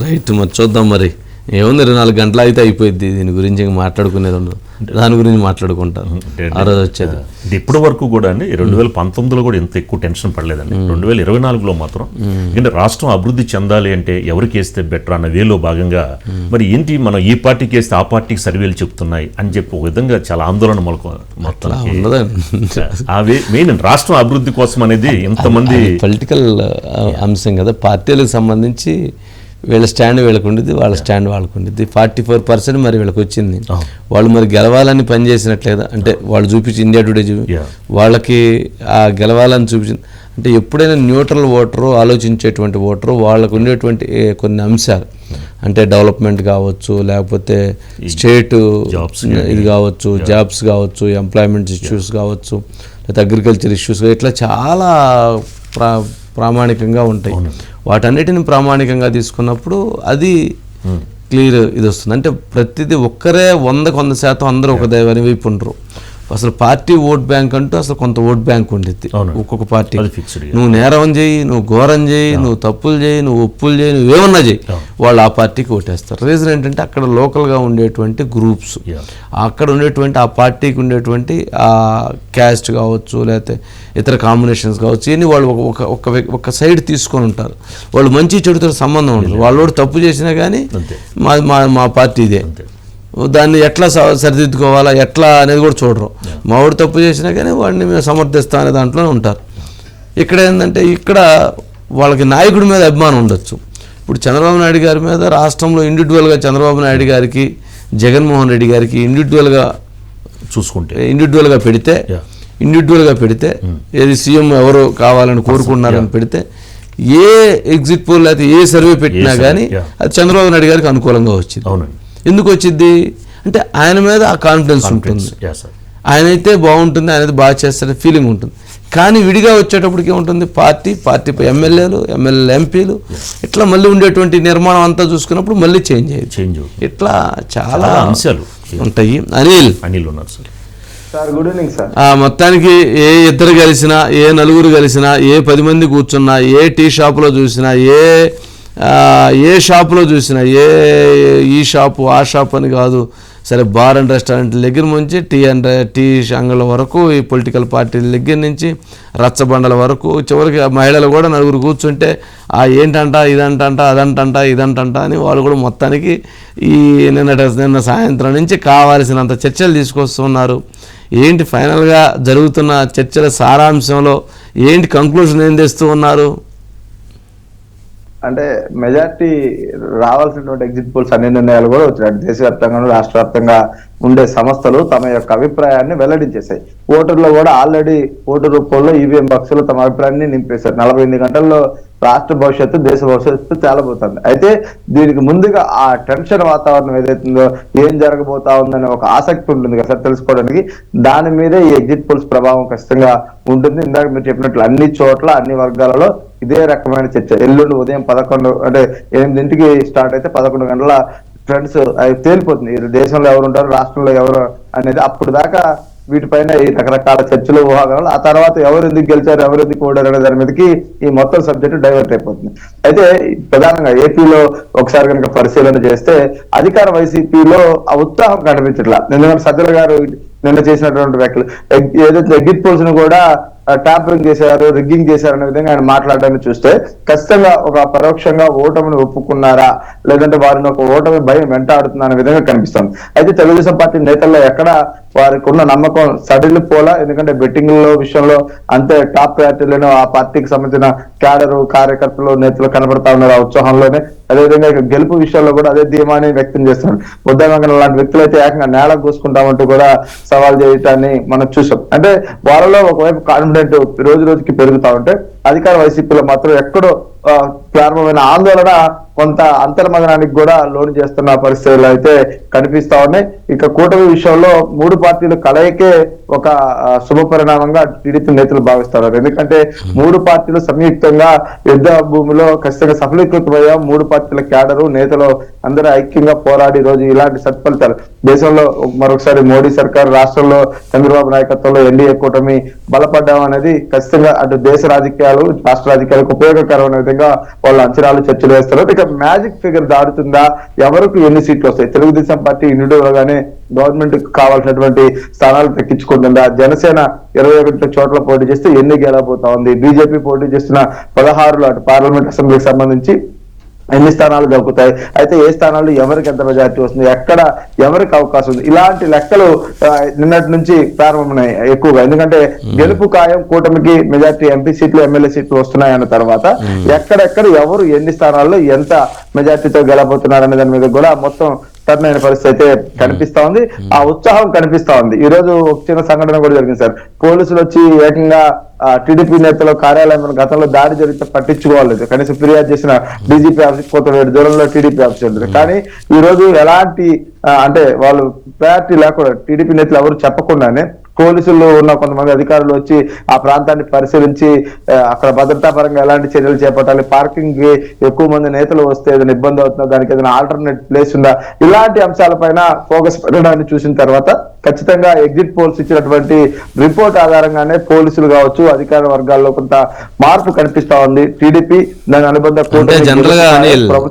Right మరి చూద్దాం మరి. ఏముంది ఇరవై నాలుగు గంటలు అయితే అయిపోయింది దీని గురించి ఇంక మాట్లాడుకునేది ఉండదు. దాని గురించి మాట్లాడుకుంటారు ఆ రోజు వచ్చేది. ఇది ఇప్పటి వరకు కూడా అండి రెండు వేల పంతొమ్మిదిలో కూడా ఇంత ఎక్కువ టెన్షన్ పడలేదండి. రెండు వేల ఇరవై నాలుగులో మాత్రం ఎందుకంటే రాష్ట్రం అభివృద్ధి చెందాలి అంటే ఎవరికి వేస్తే బెటర్ అన్న వేలో భాగంగా మరి ఏంటి మనం ఈ పార్టీకి వేస్తే ఆ పార్టీకి సర్వేలు చెప్తున్నాయి అని చెప్పి ఒక విధంగా చాలా ఆందోళన మొలక మొత్తం అవి మెయిన్ రాష్ట్రం అభివృద్ధి కోసం అనేది ఇంతమంది పొలిటికల్ అంశం కదా. పార్టీలకు సంబంధించి వీళ్ళ స్టాండ్ వీళ్ళకు ఉండేది వాళ్ళ స్టాండ్ వాళ్ళకు ఉండేది ఫార్టీ ఫోర్ పర్సెంట్ మరి వీళ్ళకి వచ్చింది. వాళ్ళు మరి గెలవాలని పనిచేసినట్లేదా అంటే వాళ్ళు చూపించి ఇండియా టుడే చూ Yeah. వాళ్ళకి ఆ గెలవాలని చూపించింది అంటే ఎప్పుడైనా న్యూట్రల్ ఓటరు ఆలోచించేటువంటి ఓటరు వాళ్ళకు ఉండేటువంటి కొన్ని అంశాలు. అంటే డెవలప్మెంట్ కావచ్చు లేకపోతే స్టేట్ ఇది కావచ్చు జాబ్స్ కావచ్చు ఎంప్లాయ్మెంట్ ఇష్యూస్ కావచ్చు లేకపోతే అగ్రికల్చర్ ఇష్యూస్ ఇట్లా చాలా ప్రా ప్రామాణికంగా ఉంటాయి. వాటన్నిటిని ప్రామాణికంగా తీసుకున్నప్పుడు అది క్లియర్ ఇది వస్తుంది అంటే ప్రతిదీ ఒక్కరే వందకు వంద శాతం అందరూ ఒక దైవాన్ని వైపు ఉండరు అసలు పార్టీ ఓట్ బ్యాంక్ అంటూ అసలు కొంత ఓట్ బ్యాంక్ ఉండిద్ది. ఒక్కొక్క పార్టీ నువ్వు నేరం చేయి నువ్వు ఘోరం చేయి నువ్వు తప్పులు చేయి నువ్వు ఒప్పులు చేయి నువ్వు ఏమన్నా చేయి వాళ్ళు ఆ పార్టీకి ఓటేస్తారు. రీజన్ ఏంటంటే అక్కడ లోకల్గా ఉండేటువంటి గ్రూప్స్. అక్కడ ఉండేటువంటి ఆ పార్టీకి ఉండేటువంటి ఆ క్యాస్ట్ కావచ్చు లేకపోతే ఇతర కాంబినేషన్స్ కావచ్చు ఇవన్నీ వాళ్ళు ఒక- ఒక ఒక సైడ్ తీసుకొని ఉంటారు. వాళ్ళు మంచి చెడుతో సంబంధం ఉండదు. వాళ్ళు తప్పు చేసినా కానీ. మా మా మా పార్టీ ఇదే. దాన్ని ఎట్లా స- సరిదిద్దుకోవాలా ఎట్లా అనేది కూడా చూడరు. మావాడు తప్పు చేసినా కానీ వాడిని మేము సమర్థిస్తాం అనే దాంట్లోనే ఉంటారు. ఇక్కడ ఏంటంటే ఇక్కడ వాళ్ళకి నాయకుడి మీద అభిమానం ఉండొచ్చు. ఇప్పుడు చంద్రబాబు నాయుడు గారి మీద రాష్ట్రంలో ఇండివిజువల్గా చంద్రబాబు నాయుడు గారికి జగన్మోహన్ రెడ్డి గారికి ఇండివిజువల్గా చూసుకుంటే. ఇండివిజువల్గా పెడితే. ఇండివిజువల్గా పెడితే ఏది సీఎం ఎవరు కావాలని కోరుకుంటున్నారని పెడితే ఏ ఎగ్జిట్ పోల్ లేకపోతే ఏ సర్వే పెట్టినా కానీ. అది చంద్రబాబు నాయుడు గారికి అనుకూలంగా వచ్చింది. అవునండి. ఎందుకు వచ్చింది? అంటే ఆయన మీద ఆ కాన్ఫిడెన్స్ ఉంటుంది. ఆయన అయితే బాగుంటుంది ఆయన అయితే బాగా చేస్తారనే ఫీలింగ్ ఉంటుంది. కానీ విడిగా వచ్చేటప్పటికి ఏముంటుంది? పార్టీ పార్టీ ఎమ్మెల్యేలు ఎమ్మెల్యే ఎంపీలు ఇట్లా మళ్ళీ ఉండేటువంటి నిర్మాణం అంతా చూసుకున్నప్పుడు మళ్ళీ చేంజ్ అయ్యేది. చేంజ్ ఇట్లా చాలా అంశాలు. ఉంటాయి. అనిల్. అనిల్ ఉన్నారు sir. Sir good evening sir. ఆ మొత్తానికి ఏ ఇద్దరు కలిసినా ఏ నలుగురు కలిసినా ఏ పది మంది కూర్చున్నా ఏ టీ షాపులో చూసినా ఏ ఏ షాపులో చూసినా ఏ ఈ షాపు ఆ షాప్ అని కాదు. సరే బార్ అండ్ రెస్టారెంట్ దగ్గర నుంచి టీ అండ్ టీ అంగళ్ళ వరకు ఈ పొలిటికల్ పార్టీల దగ్గర నుంచి రచ్చబండల వరకు చివరికి మహిళలు కూడా నలుగురు కూర్చుంటే ఆ ఏంటంట ఇదంటంట అదంటంట ఇదంటంట అని వాళ్ళు కూడా మొత్తానికి ఈ నిన్న నిన్న సాయంత్రం నుంచి కావాల్సినంత చర్చలు తీసుకొస్తున్నారు. ఏంటి ఫైనల్గా జరుగుతున్న చర్చల సారాంశంలో ఏంటి కంక్లూజన్ ఏం తెస్తూ ఉన్నారు? అంటే మెజార్టీ రావాల్సినటువంటి ఎగ్జిట్ పోల్స్ అన్ని నిర్ణయాలు కూడా వచ్చాయి దేశవ్యాప్తంగా రాష్ట్ర వ్యాప్తంగా ఉండే సంస్థలు తమ యొక్క అభిప్రాయాన్ని వెల్లడించేశాయి. ఓటర్లు కూడా ఆల్రెడీ ఓటు రూపంలో ఈవీఎం బాక్సులు తమ అభిప్రాయాన్ని నింపేశారు. నలభై ఎనిమిది గంటల్లో రాష్ట్ర భవిష్యత్తు దేశ భవిష్యత్తు తేలబోతుంది. అయితే దీనికి ముందుగా ఆ టెన్షన్ వాతావరణం ఏదైతుందో ఏం జరగబోతా ఉందనే ఒక ఆసక్తి ఉంటుంది కదా తెలుసుకోవడానికి. దాని మీదే ఈ ఎగ్జిట్ పోల్స్ ప్రభావం ఖచ్చితంగా ఉంటుంది. ఇందాక మీరు చెప్పినట్లు అన్ని చోట్ల అన్ని వర్గాలలో ఇదే రకమైన చర్చ. ఎల్లుండి ఉదయం పదకొండు అంటే ఎనిమిదింటికి స్టార్ట్ అయితే పదకొండు గంటల ఫ్రెండ్స్ అవి తేలిపోతుంది. ఈ దేశంలో ఎవరు ఉంటారు రాష్ట్రంలో ఎవరు అనేది అప్పుడు దాకా వీటిపైన ఈ రకరకాల చర్చలు ఊహాగానాలు. ఆ తర్వాత ఎవరు ఎందుకు గెలిచారు ఎవరు ఎందుకు ఓడారు అనే దాని మీదకి ఈ మొత్తం సబ్జెక్టు డైవర్ట్ అయిపోతుంది. అయితే ప్రధానంగా ఏపీలో ఒకసారి కనుక పరిశీలన చేస్తే అధికార వైసీపీలో ఆ ఉత్సాహం కనిపించట్లా. ఎందుకంటే సజ్జల గారు నిన్న చేసినటువంటి వ్యాఖ్యలు. ఏదైతే ఎగ్జిట్ పోల్స్ను కూడా ట్యాపరింగ్ చేశారు రిగ్గింగ్ చేశారు అనే విధంగా ఆయన మాట్లాడడాన్ని చూస్తే ఖచ్చితంగా ఒక పరోక్షంగా ఓటమిని ఒప్పుకున్నారా? లేదంటే వారిని ఒక ఓటమి భయం వెంటాడుతున్నా అనే విధంగా కనిపిస్తుంది. అయితే తెలుగుదేశం పార్టీ నేతల్లో ఎక్కడ వారికి ఉన్న నమ్మకం సడిలిపోలా? ఎందుకంటే బెట్టింగ్లో విషయంలో అంతే టాప్ ప్రయారిటీలోనే ఆ పార్టీకి సంబంధించిన క్యాడరు కార్యకర్తలు నేతలు కనబడతా ఉన్నారు ఆ ఉత్సాహంలోనే. అదేవిధంగా ఇక గెలుపు విషయంలో కూడా అదే ధీమాని వ్యక్తం చేస్తున్నారు బుద్ధవంగన లాంటి వ్యక్తులు అయితే ఏకంగా నేల కూసుకుంటామంటూ కూడా సవాల్ చేయటాన్ని మనం చూసాం. అంటే వాళ్ళలో ఒకవైపు కాన్ఫిడెంట్ రోజు రోజుకి పెరుగుతా ఉంటే అధికార వైసీపీలో మాత్రం ఎక్కడో ప్రారంభమైన ఆందోళన కొంత అంతర్మదనానికి కూడా లోను చేస్తున్న పరిస్థితులు అయితే కనిపిస్తా ఉన్నాయి. ఇక కూటమి విషయంలో మూడు పార్టీలు కలయికే ఒక శుభ పరిణామంగా టీడీపీ నేతలు భావిస్తున్నారు. ఎందుకంటే మూడు పార్టీలు సంయుక్తంగా యుద్ధ భూమిలో ఖచ్చితంగా సఫలీకృతమయ్యా మూడు పార్టీల క్యాడరు నేతలు అందరూ ఐక్యంగా పోరాడి రోజు ఇలాంటి సత్ఫలితాలు దేశంలో మరొకసారి మోడీ సర్కార్ రాష్ట్రంలో చంద్రబాబు నాయకత్వంలో ఎన్డీఏ కూటమి బలపడ్డాం అనేది ఖచ్చితంగా అటు దేశ రాజకీయాలు రాజకీయాలు రాష్ట్ర రాజకీయాలకు ఉపయోగకరమైన విధంగా వాళ్ళ అంచనాలు చర్చలు వేస్తారు. ఇక మ్యాజిక్ ఫిగర్ దాడుతుందా ఎవరికి ఎన్ని సీట్లు వస్తాయి? తెలుగుదేశం పార్టీ ఇండివిజువల్గానే గవర్నమెంట్ కావాల్సినటువంటి స్థానాలు దక్కించుకుంటుందా? జనసేన ఇరవై ఒకటి చోట్ల పోటీ చేస్తే ఎన్ని గెలబోతా ఉంది? బీజేపీ పోటీ చేస్తున్న పదహారులో అటు పార్లమెంట్ అసెంబ్లీకి సంబంధించి ఎన్ని స్థానాలు దక్కుతాయి? అయితే ఏ స్థానాల్లో ఎవరికి ఎంత మెజార్టీ వస్తుంది? ఎక్కడ ఎవరికి అవకాశం ఉంది? ఇలాంటి లెక్కలు నిన్నటి నుంచి ప్రారంభమైనాయి ఎక్కువగా. ఎందుకంటే గెలుపు ఖాయం కూటమికి మెజార్టీ ఎంపీ సీట్లు ఎమ్మెల్యే సీట్లు వస్తున్నాయి అన్న తర్వాత ఎక్కడెక్కడ ఎవరు ఎన్ని స్థానాల్లో ఎంత మెజార్టీతో గెలబోతున్నారు అనే దాని మీద కూడా మొత్తం అయిన పరిస్థితి అయితే కనిపిస్తా ఉంది. ఆ ఉత్సాహం కనిపిస్తా ఉంది. ఈ రోజు ఒక చిన్న సంఘటన కూడా జరిగింది సార్. పోలీసులు వచ్చి ఏకంగా టీడీపీ నేతల కార్యాలయం గతంలో దాడి జరిగితే పట్టించుకోవాలి. కనీసం ఫిర్యాదు చేసిన డీజీపీ ఆఫీస్ పోతే ఏడు దూరంలో టీడీపీ ఆఫీస్ ఉంటుంది. కానీ ఈ రోజు ఎలాంటి అంటే వాళ్ళు ప్రయారిటీ లేకుండా టీడీపీ నేతలు ఎవరు చెప్పకుండానే పోలీసులు ఉన్న కొంతమంది అధికారులు వచ్చి ఆ ప్రాంతాన్ని పరిశీలించి అక్కడ భద్రతా పరంగా ఎలాంటి చర్యలు చేపట్టాలి పార్కింగ్కి ఎక్కువ మంది నేతలు వస్తే ఏదైనా ఇబ్బంది అవుతుందా దానికి ఏదైనా ఆల్టర్నేట్ ప్లేస్ ఉందా ఇలాంటి అంశాలపైన ఫోకస్ పెట్టడాన్ని చూసిన తర్వాత ఖచ్చితంగా ఎగ్జిట్ పోల్స్ ఇచ్చినటువంటి రిపోర్ట్ ఆధారంగానే పోలీసులు కావచ్చు అధికార వర్గాల్లో కొంత మార్పు కనిపిస్తా ఉంది. టీడీపీ దాని అనుబంధ general గా